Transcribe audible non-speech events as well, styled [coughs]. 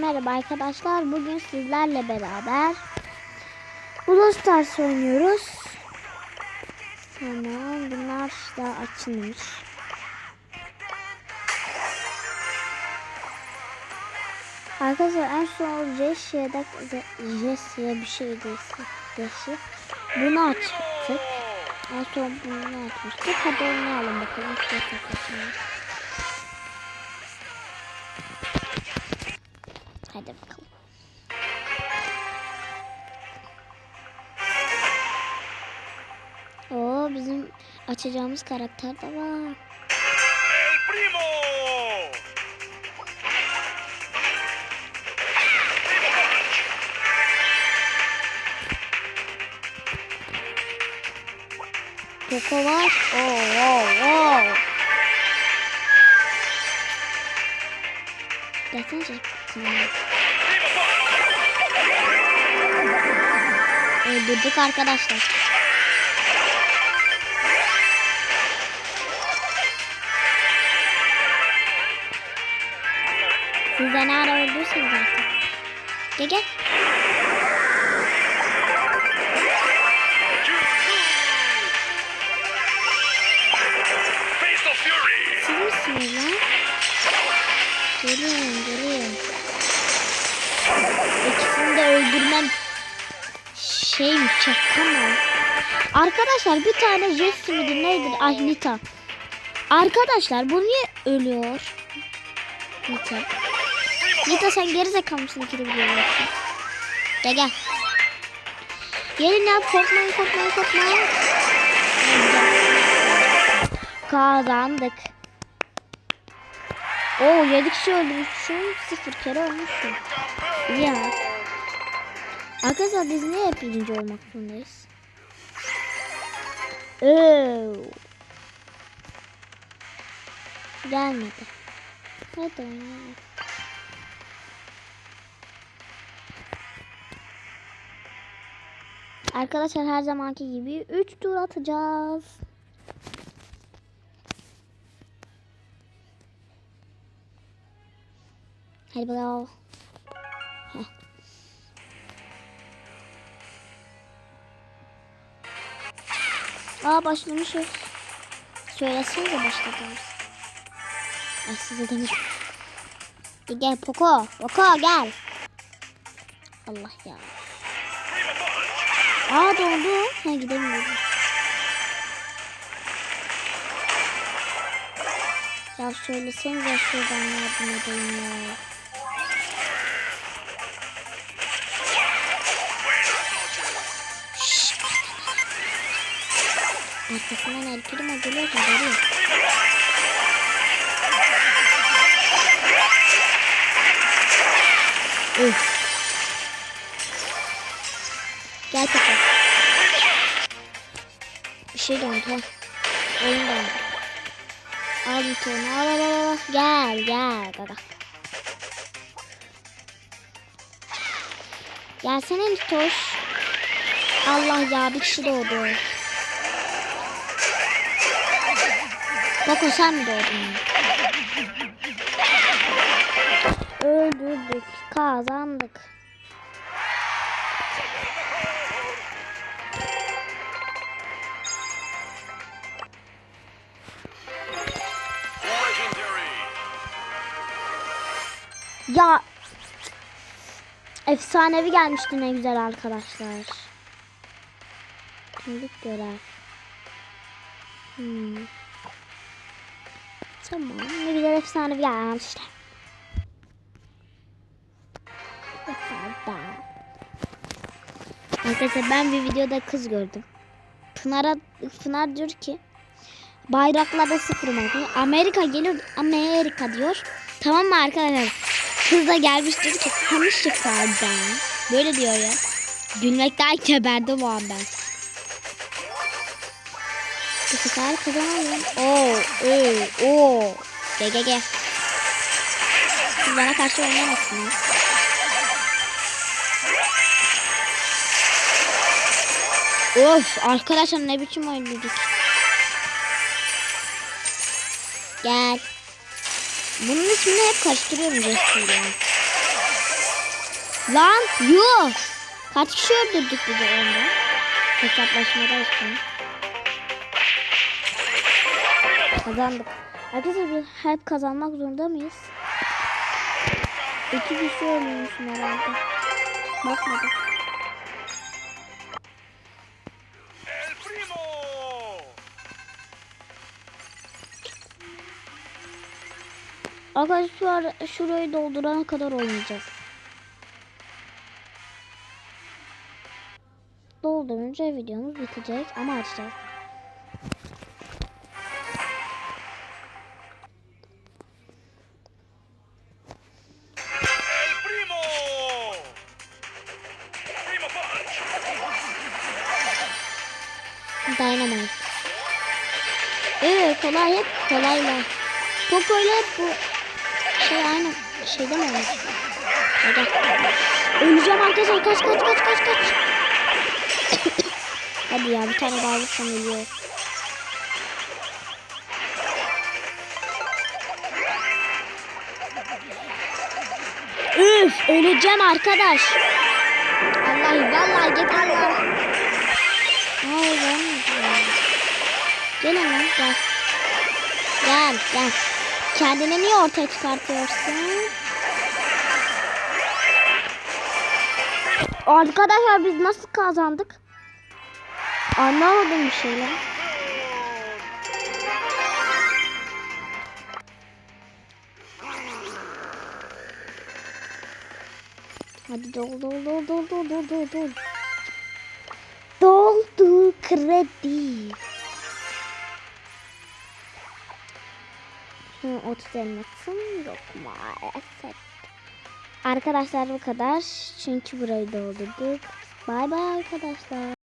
Merhaba arkadaşlar. Bugün sizlerle beraber Brawl oynuyoruz. Tamam. Bunlar da açılmış. Arkadaşlar en son Jesse'de Jesse'ye bir şey Jesse. Bunu açtık. En son bunu açmıştık. Hadi oynayalım bakalım. Şuraya Hadi bakalım. Oo bizim açacağımız karakter de var. ¡El primo! Poco var. Oo oo oo. Gelsene şey. Öldürdük arkadaşlar. Siz de ne ara öldürseniz artık. Gel gel. Şey mi? Arkadaşlar bir tane Jesse midir neydir? Ay Nita. Arkadaşlar bu niye ölüyor? Nita. Nita sen geri zekalı mısın ikili biliyorsun. Gel gel. Gelin ya korkmayın korkmayın korkmayın. Kazandık. Oo 7 kişi öldürmüşüm. 0 kere ölmüşüm. Ya. Arkadaşlar biz niye hep olmak zorundayız? Oo. Gelmedi. Hadi oynayalım. Arkadaşlar her zamanki gibi 3 tur atacağız. Hadi bakalım. Aa başlamışız. Söylesene de başladığımız. Ay size demiş. Gel, gel Poco. Poco gel. Allah ya. Aa dondu. Ha gidemiyorum. Ya söylesenize şuradan yardım edeyim ya. Arkasından El Primo geliyor haberi. Üf. Gel Pepe. Bir şey döndü ha. Oyun döndü. Al bir tane al al al. al. Gel gel gaga. Gelsene Mitoş. Allah ya bir kişi doğdu. Bak o sen mi doğdun? Öldürdük. Kazandık. Ya efsanevi gelmişti ne güzel arkadaşlar. Kimlik görev. Hmm. Tamam ne güzel efsanevi gelmişti. Yeter be. Arkadaşlar ben bir videoda kız gördüm. Pınar'a Pınar diyor ki bayraklarda sıfır marka. Amerika geliyor Amerika diyor. Tamam mı arkadaşlar? Kız da gelmiş diyor ki konuştuk ben. Böyle diyor ya. Gülmekten geberdim o an ben. Bu sefer kazanalım. Oo, oo, oo. Gel gel gel. Siz bana karşı oynayamazsınız. Of arkadaşlar ne biçim oynadık. Gel. Bunun ismini hep karıştırıyorum Jesse'yle. Lan yuh. Kaç kişi öldürdük de onda? Hesaplaşmada işte. Kazandık. Arkadaşlar biz hep kazanmak zorunda mıyız? İki kişi ölmüşsün herhalde. Bakmadım. El primo. Arkadaşlar şurayı doldurana kadar oynayacağız. Doldurunca videomuz bitecek ama açacağız. Dynamite. Evet kolay hep kolayla. Poco ile bu şey aynı şeyde mi olmuş? Hadi. Öleceğim arkadaşlar kaç kaç kaç kaç kaç. [coughs] Hadi ya bir tane daha vursam ölüyor. Üf öleceğim arkadaş. Vallahi vallahi git Allah. Ay ben Gel hemen gel. Gel gel. Kendini niye ortaya çıkartıyorsun? Arkadaşlar biz nasıl kazandık? Anlamadım bir şeyler. Hadi dol dol dol dol dol dol dol. Doldu kredi. Hı, 30 elmasım yok maalesef. Arkadaşlar bu kadar. Çünkü burayı doldurduk. Bay bay arkadaşlar.